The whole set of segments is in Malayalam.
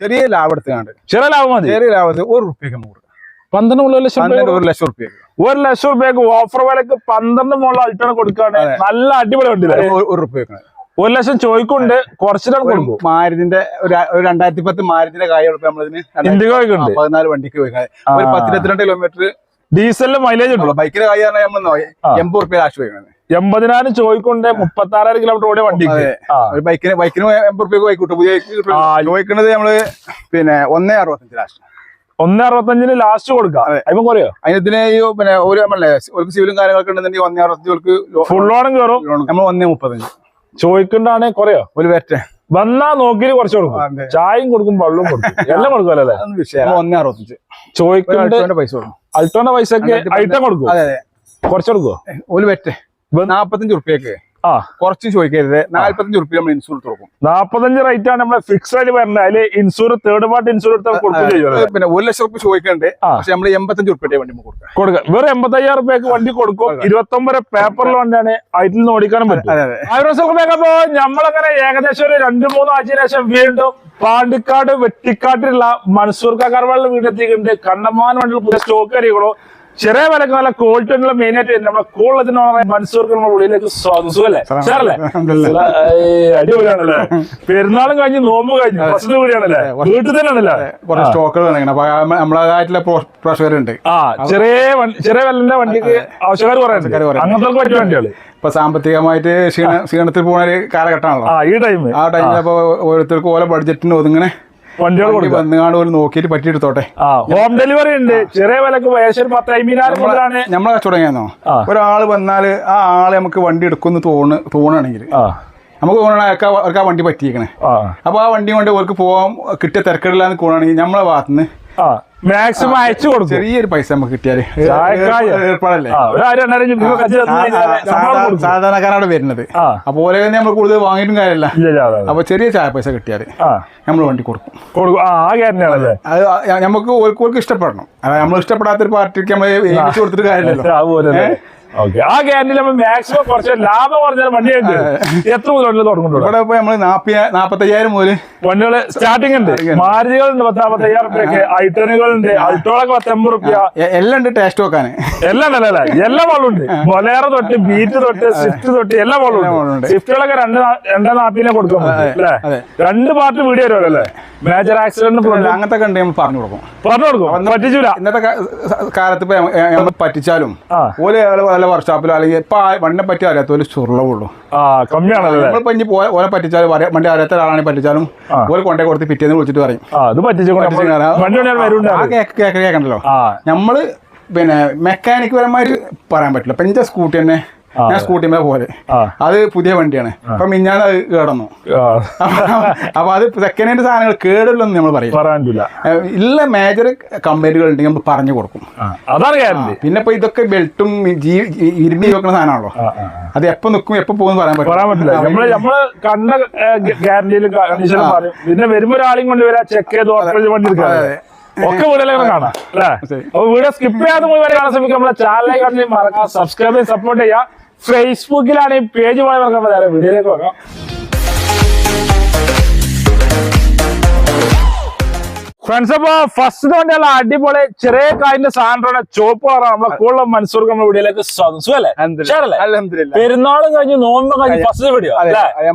ചെറിയ ലാഭം എടുത്തുകൊണ്ട് ചെറിയ ലാഭം മതി. ചെറിയ ലാഭത്തിൽ ഒരു റുപ്യക്ക് നമുക്ക് പന്ത്രണ്ട് ലക്ഷം ഒരു ലക്ഷം റുപ്യക്ക്. ഒരു ലക്ഷം രൂപയ്ക്ക് ഓഫർ വിലക്ക് പന്ത്രണ്ട് മുകളിൽ അൾട്ടാണ് കൊടുക്കാണ്. നല്ല അടിപൊളി വണ്ടി ഒരു- റുപ്യക്ക് ഒരു ലക്ഷം ചോദിക്കുണ്ട് കുറച്ചിട്ടാണ് കൊടുക്കും. മാരുതിന്റെ ഒരു രണ്ടായിരത്തി പത്ത് മാരുതിന്റെ കായ കൊടുക്കാം നമ്മളിതിന് ഇൻഡിഗോ ഒക്കെ പതിനാല് വണ്ടിക്ക് പോയിക്കാതെ. ഒരു പത്തിരത്തിരണ്ട് കിലോമീറ്റർ ഡീസലിന് മൈലേജ് ഉണ്ടല്ലോ ബൈക്കിന്റെ കായ നമ്മൾ. എൺപത് റുപ്യ കാശ് പോയിക്കുന്നത് എൺപതിനായിരം ചോദിക്കൊണ്ട് മുപ്പത്തി ആറായിരം കിലോമീറ്റർ ഓടിയ വണ്ടി ബൈക്കിന് ബൈക്കിന് എൺപത് റുപ്യക്ക് ബൈക്ക് കിട്ടും. പുതിയ. ചോദിക്കുന്നത് നമ്മൾ പിന്നെ ഒന്നേ അറുപത്തഞ്ച് ലാസ്റ്റ് ഒന്നേ അറുപത്തഞ്ചിന് ലാസ്റ്റ് കൊടുക്കാം അതെ. അതിപ്പോ കുറയോ? അതിന് ഇതിന് ഈ പിന്നെ ഒരു നമ്മളെ ഒരു സിവിലും കാര്യങ്ങളൊക്കെ ഉണ്ടെന്നുണ്ടെങ്കിൽ ഒന്നേ അറുപത്തഞ്ച് ഫുൾ ഓണം കയറും നമ്മൾ ഒന്നേ മുപ്പത്തഞ്ച്. ചോദിക്കണ്ടാണ് കുറയോ? ഒരു വെറ്റ. വന്നാ നോക്കി കുറച്ച് കൊടുക്കും. ചായയും കൊടുക്കും വെള്ളവും കൊടുക്കും. എല്ലാം കൊടുക്കുമല്ലേ ഒന്നേ അറുപത്തഞ്ച്. അൾട്ടോന്റെ പൈസ കൊടുക്കും. അൾട്ടോന്റെ പൈസക്ക് ഐറ്റം കൊടുക്കും കുറച്ച് കൊടുക്കുവോ? ഒരു വെറ്റ്. നാപ്പത്തഞ്ച് റുപ്യക്ക് ആ. കുറച്ച് ചോദിക്കരുത്. നാല്പത്തഞ്ച് റുപ്യ നമ്മൾ ഇൻഷുറൻസ് കൊടുക്കും. നാപ്പത്തഞ്ച് റേറ്റ് ആണ് നമ്മളെ ഫിക്സ് ആയിട്ട് വരുന്നത് അതിൽ ഇൻഷൂർ തേർഡ് പാർട്ടി ഇൻഷൂർ എടുത്താൽ കൊടുക്കും പിന്നെ ഒരു ലക്ഷം റുപ്യ ചോദിക്കണ്ടേ. പക്ഷെ നമ്മൾ എൺപത്തഞ്ച് റുപ്യ വണ്ടി കൊടുക്കാം. കൊടുക്കുക വെറും എൺപത്തയ്യായിരം റുപ്യക്ക് വണ്ടി കൊടുക്കും. ഇരുപത്തൊമ്പത് പേപ്പറിൽ വണ്ടിയാണ്. അതിൽ നിന്ന് ഓടിക്കാനും പറ്റും. അപ്പോ നമ്മളങ്ങനെ ഏകദേശം ഒരു രണ്ടു മൂന്ന് ആഴ്ച ശേഷം വീണ്ടും പാണ്ടിക്കാട് വെട്ടിക്കാട്ടിലുള്ള മൻസൂർ വീട് വീടെത്തിയിട്ടുണ്ട്. കണ്ണമാൻ വണ്ടി പുതിയ സ്റ്റോക്ക് അറിയിക്കണോ ചെറിയ ക്വാളിറ്റി ഉള്ള മെയിൻ ആയിട്ട് നമ്മുടെ കോളത്തിന് മൻസൂർ നമ്മുടെ ഉള്ളിലേക്ക് സ്വാഗതം. സുഖല്ലേ സാറല്ലേ അടിപൊളിയാണല്ലേ? പെരുന്നാളും കഴിഞ്ഞ് നോമ്പ് കഴിഞ്ഞ് ഫസ്റ്റ് വീടിയാണല്ലേ വീട്ടിൽ തന്നെ ആണല്ലേ കുറച്ച് സ്റ്റോക്കുകൾ നമ്മളതായിട്ടുള്ള പ്രഷറുണ്ട് ആ ചെറിയ ചെറിയ വിലന്റെ വണ്ടിക്ക് ആവശ്യക്കാർ കുറേ അങ്ങനത്തെ പറ്റിയ വണ്ടികൾ. ഇപ്പൊ സാമ്പത്തികമായിട്ട് ക്ഷീണ ക്ഷീണത്തിൽ പോകുന്ന ഒരു കാലഘട്ടമാണല്ലോ. ആ ഈ ടൈം ആ ടൈമിൽ അപ്പൊ ഓരോരുത്തർക്ക് ഓരോ ബഡ്ജറ്റിന് ഒതുങ്ങനെ വണ്ടികൾ കൊടുക്കും വന്നുകാണ്ട് ഒരു നോക്കിയിട്ട് പറ്റിയെടുത്തോട്ടെ ആ ഹോം ഡെലിവറി ഉണ്ട്. ചെറിയ വിലക്ക് ഏകദേശം ഒരു പത്ത് അമ്പതിനായിരം മുതലാണ്. നമ്മളെ കച്ചവടങ്ങിയെന്നോ ആ. ഒരാൾ വന്നാൽ ആ ആളെ നമുക്ക് വണ്ടി എടുക്കുന്നു തോണ് തോന്നുകയാണെങ്കിൽ നമുക്ക് തോന്നണം ആ- അവർക്ക് ആ വണ്ടി പറ്റിയിരിക്കണേ അപ്പോൾ അപ്പൊ ആ വണ്ടി കൊണ്ട് ഓർക്ക് പോകാൻ കിട്ടിയ തിരക്കിടില്ലാന്ന് കൂടാണെങ്കിൽ നമ്മളെ ഭാഗത്തുനിന്ന് മാക്സിമം അയച്ചു കൊടുക്കും. ചെറിയൊരു പൈസ നമുക്ക് കിട്ടിയാൽ. സാധാരണക്കാരാണ് വരുന്നത്. അപ്പൊ ഓരോ തന്നെ നമ്മൾ കൂടുതൽ വാങ്ങിയിട്ടും കാര്യമില്ല. അപ്പൊ ചെറിയ ചായ പൈസ കിട്ടിയാൽ നമ്മൾ വണ്ടി കൊടുക്കും. അത് നമുക്ക് ഓർക്ക് ഇഷ്ടപ്പെടണം. നമ്മൾ ഇഷ്ടപ്പെടാത്തൊരു പാർട്ടിക്ക് നമ്മൾ ഏൽപ്പിച്ചു കൊടുത്തിട്ട് കാര്യമില്ലല്ലോ. ഓക്കെ. ആ ഗ്യാരണ്ടിയിൽ നമ്മൾ മാക്സിമം കുറച്ച് ലാഭം കുറഞ്ഞാൽ വണ്ടി എത്ര മുതൽ തുടങ്ങുന്നുണ്ട് ഇവിടെ? ഇപ്പൊ നമ്മൾ നാപ്പത്തി നാപ്പത്തയ്യായിരം മുതൽ വണ്ടികൾ സ്റ്റാർട്ടിംഗ് ഉണ്ട്. മാരുതികളുണ്ട് പത്താമത്തയ്യായിരം റുപ്യൊക്കെ ഉണ്ട് അൾട്ടോളൊക്കെ പത്തമ്പത് റുപ്യ. എല്ലാം ഉണ്ട് ടേസ്റ്റ് നോക്കാന്. എല്ലാം ഉണ്ടല്ലേ എല്ലാ മോളും ഉണ്ട്. ബൊലേറോ തൊട്ട് ബീറ്റ് തൊട്ട് സ്വിഫ്റ്റ് തൊട്ട് എല്ലാ ഉണ്ട്. സ്വിഫ്റ്റുകളൊക്കെ രണ്ട് രണ്ടാം നാപ്പിനെ കൊടുക്കും അല്ലേ? രണ്ട് പാർട്ട് വീഡിയോ വരുമല്ലോ അല്ലേ? മേജർ ആക്സിഡന്റ് അങ്ങനത്തെ ഉണ്ട് നമ്മൾ പറഞ്ഞു കൊടുക്കും. പറഞ്ഞു കൊടുക്കും. പറ്റിച്ചില്ല ഇന്നത്തെ കാലത്ത് നമ്മൾ പറ്റിച്ചാലും ആ. വല്ല വർക്ക്ഷോപ്പിലോ അല്ലെങ്കിൽ ഇപ്പൊ ആ വണ്ടിനെ പറ്റി അറിയാത്ത ഒരു ചുരുളവുള്ളൂ അല്ലേ നമ്മളിപ്പോ ഇനി ഓലെ പറ്റിച്ചാലും അറിയാം വണ്ടി അറിയാത്ത ഒരാളാണെങ്കിൽ പറ്റിച്ചാലും. ഓൽ കൊണ്ടേ കൊടുത്ത് പിറ്റേന്ന് വിളിച്ചിട്ട് പറയും. കേക്കണ്ടല്ലോ നമ്മൾ പിന്നെ മെക്കാനിക് പരമായിട്ട് പറയാൻ പറ്റില്ല. ഇപ്പൊ എന്റെ സ്കൂട്ടി തന്നെ ഞാൻ സ്കൂട്ടിമേ പോലെ അത് പുതിയ വണ്ടിയാണ്. അപ്പൊ മിഞ്ഞാൻ അത് കേടന്നു. അപ്പൊ അത് സെക്കൻഡ് ഹാൻഡ് സാധനങ്ങൾ കേടില്ലെന്ന് നമ്മൾ പറയും ഇല്ല മേജർ കമ്പനികൾ ഉണ്ടെങ്കിൽ നമ്മൾ പറഞ്ഞു കൊടുക്കും. പിന്നെ ഇപ്പൊ ഇതൊക്കെ ബെൽറ്റും ഇരുമ്പി വെക്കുന്ന സാധനമാണല്ലോ. അത് എപ്പോ നിൽക്കും എപ്പോ പോകും പറയാൻ പറ്റില്ല. നമ്മൾ നമ്മൾ കണ്ട ഗ്യാരണ്ടിയിലും കണ്ടീഷനും പറയും. പിന്നെ വരുമ്പോ ഒരാളെയും കൊണ്ട് വരാ ചെക്ക് ചെയ്ത് വണ്ടി. ഒക്കെ കാണാം. അല്ലേ. അപ്പൊ വീഡിയോ സ്കിപ്പ് ചെയ്യാതെ മുഴുവൻ കാണാൻ ശ്രമിക്കുക നമ്മളെ ചാനലിലേക്ക് മറക്കാം സബ്സ്ക്രൈബ് സപ്പോർട്ട് ചെയ്യാം. ഫേസ്ബുക്കിലാണ് ഈ പേജ് പോലെ പറ്റാതെ വീഡിയോയിലേക്ക് നോക്കാം ഫ്രണ്ട്സ് അപ്പൊ ഫസ്റ്റ് തോണ്ടിയുള്ള അടിപൊളി ചെറിയ കായിന്റെ സാധനം ചോപ്പ് കളറാണ് നമ്മളെ കൂടുതൽ മൻസൂർ നമ്മുടെ വീഡിയോയിലേക്ക് സ്വാഗതം. സുഖല്ലേ? പെരുന്നാളും കഴിഞ്ഞ് നോമ്പ് കഴിഞ്ഞ് ഫസ്റ്റ് വീഡിയോ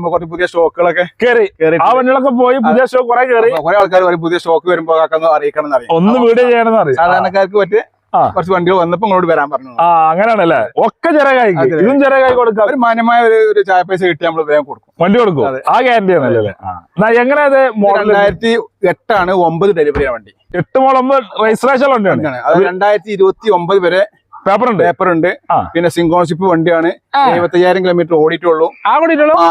കുറച്ച് പുതിയ ഷോക്കുകളൊക്കെ കേറി. ആ വണ്ടികളൊക്കെ പോയി പുതിയ ഷോക്ക് കുറെ കേറി. കുറെ ആൾക്കാർ പുതിയ ഷോക്ക് വരുമ്പോ അറിയിക്കണം ഒന്ന് വീഡിയോ ചെയ്യണമെന്ന് അറിയാം. സാധാരണക്കാർക്ക് പറ്റിയ. കുറച്ച് വണ്ടികൾ വന്നപ്പോ ഇങ്ങോട്ട് വരാൻ പറഞ്ഞു ആ അങ്ങനെയാണല്ലേ? ഒക്കെ ചെറിയ കായ്ക്ക് അതെ. ഇതും ചെറിയ കൊടുക്കുക കൊടുക്കാം. ഒരു മാന്യമായ ഒരു ചായ പൈസ കിട്ടി നമ്മൾ വേഗം കൊടുക്കും. വണ്ടി കൊടുക്കും. ആ ഗ്യാരണ്ടി ആണല്ലേ എങ്ങനെ അത് രണ്ടായിരത്തി എട്ടാണ് ഒമ്പത് ഡെലിവറി ആ വണ്ടി. എട്ട് മോളൊമ്പത് രജിസ്ട്രേഷൻ വണ്ടിയാണ്. അത് രണ്ടായിരത്തി ഇരുപത്തി ഒമ്പത് വരെ പേപ്പർ ഉണ്ട്. പേപ്പർ ഉണ്ട്. പിന്നെ സിങ്കോൺഷിപ്പ് വണ്ടിയാണ്. എഴുപത്തയ്യായിരം കിലോമീറ്റർ ഓടിയിട്ടുള്ളൂ.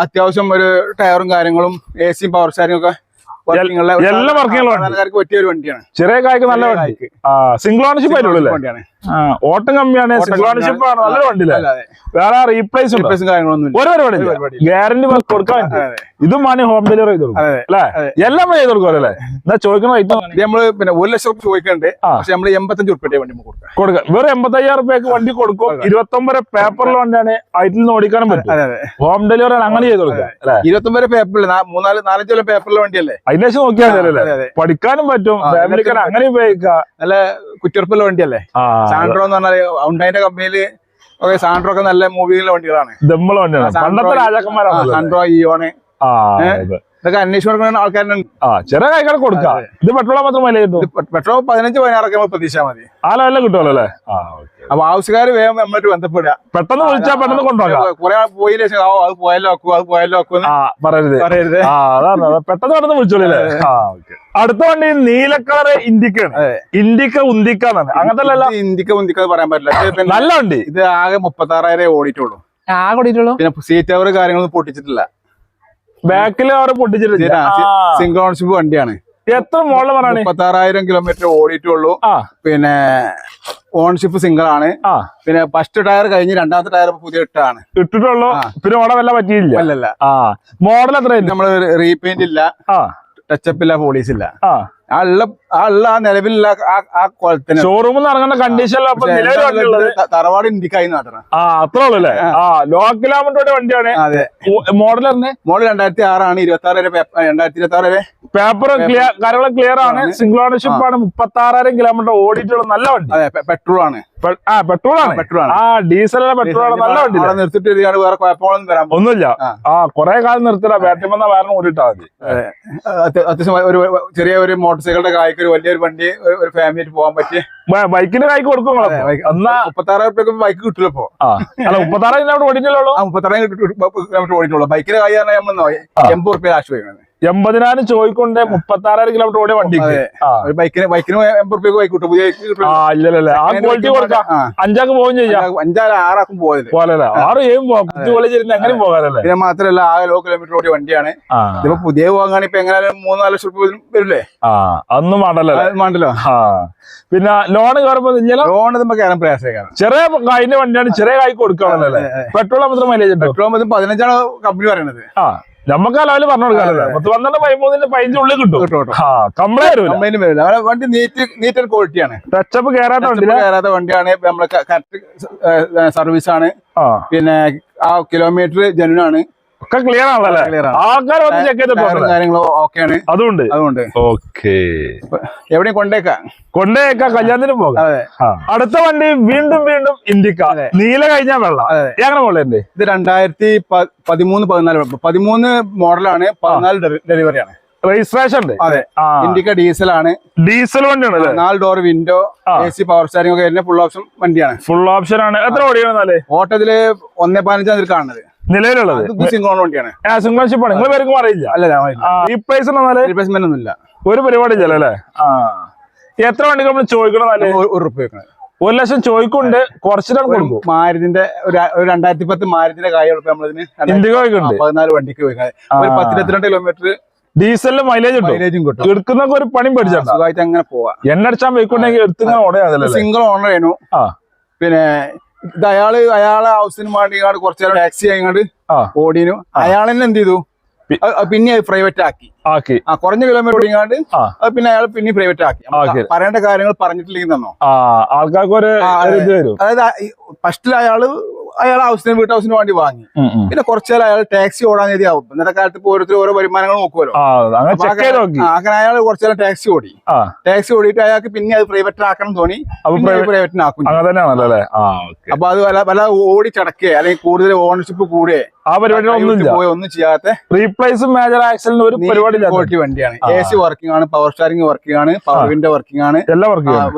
അത്യാവശ്യം ഒരു ടയറും കാര്യങ്ങളും എ സിയും പവർ സ്റ്റാരിയും ഒക്കെ എല്ലാ വർക്കിങ്ങുള്ള വണ്ടി. പറ്റിയ ഒരു വണ്ടിയാണ്. ചെറിയ കായ്ക്ക് നല്ല വണ്ടി. സിംഗിൾ ഓണർഷിപ്പ് ആയിട്ടുള്ളൂ ഓട്ടം കമ്മിയാണ് സിംഗിൾ ഓണർഷിപ്പ് ആണ്. നല്ലൊരു അല്ല, വേറെ റീപ്ലേസ്. ഒരു പരിപാടി ഗ്യാരണ്ടി കൊടുക്കാൻ. ഇതും ആണ് ഹോം ഡെലിവറി ചെയ്ത് കൊടുക്കും. അല്ലേ? എല്ലാം ചെയ്ത് കൊടുക്കും അല്ലേ? എന്നാ ചോദിക്കുന്ന റേറ്റ് നമ്മൾ പിന്നെ ഒരു ലക്ഷം റുപ്യ ചോദിക്കണ്ട്. പക്ഷെ നമ്മൾ എൺപത്തഞ്ച് റുപ്യ വണ്ടി കൊടുക്കാം കൊടുക്കാം വെറും എൺപത്തയ്യായിരം റുപ്യക്ക് വണ്ടി കൊടുക്കും. ഇരുപത്തൊമ്പത് പേപ്പറിൽ വണ്ടിയാണ് അതിൽ നിന്ന് ഓടിക്കാനും പറ്റും. ഹോം ഡെലിവറി അങ്ങനെ ചെയ്ത് കൊടുക്കുക. ഇരുപത്തൊമ്പത് പേപ്പറിൽ മൂന്നാൽ നാലഞ്ച് കൊല്ലം പേപ്പറിലെ വണ്ടിയല്ലേ? ശേഷം നോക്കിയാൽ. പഠിക്കാനും പറ്റും ആ, ഫാമിലിക്ക് എല്ലാത്തിനും അങ്ങനെ ഉപയോഗിക്കാം. നല്ല കുറ്റർപ്പുള്ള വണ്ടിയല്ലേ? സാൻഡ്രോ എന്ന് പറഞ്ഞാൽ ഉണ്ടായിന്റെ കമ്പനിയിൽ ഓക്കെ സാൻഡ്രോ ഒക്കെ നല്ല മൂവിയിലെ വണ്ടികളാണ്. ദമ്മുള്ള വണ്ടിയാണ് പണ്ടത്തെ സാൻഡ്രോ- രാജാക്കന്മാരാണല്ലോ സാൻഡ്രോ ഇയോണ്. ഇതൊക്കെ അന്വേഷിച്ചു കൊടുക്കുന്ന ആൾക്കാരുണ്ട്. ആ ചെറിയ കൈകൾ കൊടുക്കാം. ഇത് പെട്രോൾ മാത്രം വില കിട്ടും പെട്രോൾ പതിനഞ്ച് പതിനാറൊക്കെ നമ്മൾ പ്രതീക്ഷ മതി. ആ ലെവലിൽ കിട്ടുമല്ലോ അല്ലേ? ആ ഓക്കെ. അപ്പൊ ആവശ്യക്കാർ വേഗം നമ്മളായിട്ട് ബന്ധപ്പെടുക. പെട്ടെന്ന് വിളിച്ചാൽ പെട്ടെന്ന് കൊണ്ടുപോകാം കുറെ പോയില്ലേ അത് പോയാലോ വെക്കൂ അത് പോയാലോ വെക്കൂ ആ പറയരുത്. പറയരുത്. അതാണ്. പെട്ടെന്ന് പെട്ടെന്ന് വിളിച്ചോളൂ ആ ഓക്കെ. അടുത്ത വണ്ടി നീല കളറ് ഇൻഡിക്കാണ്. ഇൻഡിക്ക ഉന്തിക്ക എന്നാണ്. അങ്ങനത്തെ അല്ലല്ലോ ഉന്തിക്ക പറയാൻ പറ്റില്ല. നല്ല വണ്ടി. ഇത് ആകെ മുപ്പത്തി ആറായിരം ഓടിയിട്ടുള്ളൂ. ആകെ ഓടിയിട്ടുള്ളൂ? പിന്നെ സീറ്റ് അവർ കാര്യങ്ങളൊന്നും പൊട്ടിച്ചിട്ടില്ല. ബാക്കിൽ അവർ പൊട്ടിച്ചിട്ടില്ല. സിംഗിൾ വണ്ടിയാണ്. എത്ര മോഡൽ പറയാണ്? മുപ്പത്താറായിരം കിലോമീറ്റർ ഓടിയിട്ടുള്ളൂ. പിന്നെ ഓൺഷിപ്പ് സിംഗിൾ ആണ്. പിന്നെ ഫസ്റ്റ് ടയർ കഴിഞ്ഞ് രണ്ടാമത്തെ ടയർ പുതിയ ഇട്ടാണ്. ഇട്ടിട്ടുള്ളൂ. പിന്നെ ഓടെ വല്ല പറ്റിയില്ല അല്ലല്ല ആ. മോഡൽ എത്രയായിരുന്നു നമ്മൾ റീപെയിന്റ് ഇല്ല. ടച്ചപ്പ് ഇല്ല പോളീസ് ഇല്ല. ആ ആ ഉള്ള ആ ഉള്ള ആ നിലവിലുള്ള ആ- ആ കൊലത്തിന് ഷോറൂമിൽ നിന്ന് ഇറങ്ങുന്ന തറവാട് ഇന്ത്യക്കായി നാട്ടണം ആ അത്രേ ലോ കിലോമീറ്ററുടെ വണ്ടിയാണ്. അതെ. മോഡൽ തന്നെ? മോഡൽ രണ്ടായിരത്തി ആറാണ് ഇരുപത്തി ആറ് വരെ രണ്ടായിരത്തി ഇരുപത്തി ആറ് വരെ പേപ്പർ ക്ലിയർ കാര്യങ്ങൾ ക്ലിയർ ആണ്. സിംഗിൾ ഓണർഷിപ്പ് ആണ്. മുപ്പത്തി ആറായിരം കിലോമീറ്റർ ഓടിയിട്ടുള്ള നല്ല വണ്ടി. അതെ പെട്രോൾ ആണ്. പെ- ആ പെട്രോൾ ആണ് പെട്രോൾ ആ ഡീസൽ പെട്രോൾ ആണ് നല്ല വണ്ടി നിർത്തിട്ട് വേറെ കുഴപ്പങ്ങളൊന്നും വരാൻ ഒന്നുമില്ല. ആ. കുറെ കാലം നിർത്തില്ല ബാറ്ററി വന്ന വേറെ ഓടിയിട്ടാ മതി. അത്യാവശ്യം ഒരു ചെറിയ ഒരു മോട്ടോർ സൈക്കിളിന്റെ കായ്ക്ക് ഒരു വലിയൊരു വണ്ടി ഒരു- ഫാമിലി ആയിട്ട് പോകാൻ പറ്റിയ ബൈക്കിന്റെ കായ്ക്ക് കൊടുക്കും. എന്നാ മുപ്പത്തി ആറായിരം റുപ്യക്ക് ബൈക്ക് കിട്ടില്ല ഇപ്പോ. അല്ല മുപ്പത്താറായിരം ഓടിഞ്ഞല്ലോ മുപ്പത്താറായിരം കിലോമീറ്റർ ഓടിക്കുള്ളൂ ബൈക്കിന്റെ കായ് പറഞ്ഞാൽ നമ്മൾ എൺപത് റുപ്യ കാശ് പോയി എൺപതിനായിരം ചോദിക്കൊണ്ട് മുപ്പത്തി ആറായിരം കിലോമീറ്റർ ഓടിയ ഒരു ബൈക്കിന് ബൈക്കിന് എൺപത് ബൈക്ക് കിട്ടും. പുതിയ ആ ക്വാളിറ്റി കൊടുക്കാം. അഞ്ചാക്ക് പോകും ചെയ്യാം. അഞ്ചാറ് ആറാക്കും പോകാതെ പോലല്ലേ ആറ് കൊള്ളിച്ചിരുന്ന് എങ്ങനെയും പോകാനല്ലേ പിന്നെ മാത്രല്ല ആ ലോ കിലോമീറ്റർ ഓടിയ വണ്ടിയാണ്. ഇപ്പൊ ഇതിപ്പോ പുതിയ പോകാൻ ഇപ്പൊ എങ്ങനെയാലും മൂന്ന് നാല് ലക്ഷം റുപ്യ വരില്ലേ? അന്നും വേണ്ടല്ലോ? വേണ്ടല്ലോ. പിന്നെ ലോൺ കയറുമ്പോ ലോൺ നമുക്ക് കയറാൻ പ്രയാസം ചെറിയ കായിന്റെ വണ്ടിയാണ് ചെറിയ കായ് കൊടുക്കണല്ലേ പെട്രോൾ മാത്രം മൈലേജ് പെട്രോൾ പതിനഞ്ചാണ് കമ്പനി പറയണത് നമുക്ക് ലെവൽ പറഞ്ഞു കൊടുക്കാനല്ലേ പത്ത് പന്ത്രണ്ട് പതിമൂന്നിന്റെ പതിനഞ്ച് ഉള്ളിൽ കിട്ടും. കംപ്ലൈന്റ് വരില്ല. വണ്ടി നീറ്റ് നീറ്റ് ആൻഡ് ക്വാളിറ്റിയാണ് ടച്ചപ്പ് കയറാത്ത വണ്ടിയില്ല കയറാത്ത വണ്ടിയാണ്. നമ്മളെ കറക്റ്റ് സർവീസ് ആണ്. പിന്നെ ആ കിലോമീറ്റർ ജനുവാണ് ഒക്കെ ക്ലിയർ ആണല്ലേ. ആൾക്കാർ വന്ന് ചെക്ക് ചെയ്തിട്ടുണ്ട് ടയറും കാര്യങ്ങളും ഓക്കെയാണ് അതുകൊണ്ട് അതുകൊണ്ട് ഓക്കെ. എവിടെയും കൊണ്ടേക്കാം? കൊണ്ടേക്ക കല്യാണത്തിന് പോകാം. അടുത്ത വണ്ടി വീണ്ടും വീണ്ടും ഇന്ത്യക്ക. നീല കഴിഞ്ഞ വെള്ള. എങ്ങനെ മോളുണ്ട് ഇത് രണ്ടായിരത്തി പതിമൂന്ന് പതിനാല്. പതിമൂന്ന് മോഡലാണ് പതിനാല് ഡെലിവറി ആണ് രജിസ്ട്രേഷൻ ഉണ്ട്? അതെ. ഇൻഡിക്ക ഡീസൽ ആണ് ഡീസൽ വണ്ടിയാണ് നാല് door window. A C power steering ഒക്കെ ഫുൾ ഓപ്ഷൻ വണ്ടിയാണ്. ഫുൾ ഓപ്ഷൻ ആണ്. എത്ര ഓടിയാണ് ഓട്ടത്തിൽ ഒന്നേ പതിനഞ്ചാണ് ഇതിൽ കാണുന്നത്. നിലവിലുള്ളത്. ആണ് നിങ്ങൾ പേർക്കും അറിയില്ല. എന്നാലേ റീപ്ലേസ്മെന്റ് ഒന്നും ഇല്ല. ഒരു പരിപാടി ഇല്ല അല്ലേ? എത്ര വണ്ടി നമ്മൾ ചോദിക്കണം ഒരു- റുപ്യ ഒരു ലക്ഷം ചോദിക്കുന്നുണ്ട്. കുറച്ചിട്ടാണ് കൊടുക്കും. മാരുതിന്റെ ഒരു രണ്ടായിരത്തി പത്ത് മാരുതിന്റെ കായ് കൊടുക്കും നമ്മളിതിന്. ആ, പതിനാല് വണ്ടിക്ക് ഒരു ആ. പത്തിരുപത്തിരണ്ട് കിലോമീറ്റർ ഡീസലിന് മൈലേജ് മൈലേജും കിട്ടും. എടുക്കുന്നൊക്കെ ഒരു പണി പഠിച്ചാൽ അങ്ങനെ പോവാ. എണ്ണ അടിച്ചാൽ എടുത്തിങ്ങനെ ഓടയാതല്ലേ സിംഗിൾ ഓണർ ആയിരുന്നു പിന്നെ ഇത് അയാൾ അയാളെ ഹൗസിന് വേണ്ടി കുറച്ചു നേരം ടാക്സി ആയിങ്ങാണ്ട് ആ. ഓടിനു. അയാൾ തന്നെ എന്ത് ചെയ്തു? പിന്നെ പ്രൈവറ്റ് ആക്കി. ആക്കി. ആ കുറഞ്ഞ കിലോമീറ്റർ ഓടിങ്ങാണ്ട് പിന്നെ അയാൾ പിന്നെ പ്രൈവറ്റ് ആക്കി. പറയേണ്ട കാര്യങ്ങൾ പറഞ്ഞിട്ടില്ലെങ്കിൽ തന്നോ? ആൾക്കാർക്ക് അതായത് ഫസ്റ്റിൽ അയാൾ അയാളെ ഹൗസിന് വീട്ട് ഹൗസിന് വേണ്ടി വാങ്ങി. പിന്നെ കുറച്ചു നേരം അയാൾ ടാക്സി ഓടാൻ നേരിയാവും ഇന്നത്തെ കാലത്ത് ഇപ്പൊ ഓരോരുത്തർ ഓരോ വരുമാനങ്ങൾ നോക്കുമല്ലോ അങ്ങനെ അയാൾ കുറച്ചു നേരം ടാക്സി ഓടി. ടാക്സി ഓടിയിട്ട് അയാൾക്ക് പിന്നെ അത് പ്രൈവറ്റ് ആക്കണം തോന്നി. പ്രൈവറ്റിനാക്കും അപ്പൊ അത് വല്ല വല്ല ഓടി ചടക്കേ അല്ലെങ്കിൽ കൂടുതൽ ഓണർഷിപ്പ് കൂടെ ആ പരിപാടി ഒന്നും ചെയ്യാത്ത റീപ്ലേസും മേജർ ആക്സിഡന്റ് ഒരു പരിപാടി ക്വാളിറ്റി വണ്ടിയാണ്. എ സി വർക്കിംഗ് ആണ് പവർ സ്റ്റാരിംഗ് വർക്കിംഗ് ആണ് പവർ വിൻഡോ വർക്കിംഗ് ആണ്. എല്ലാം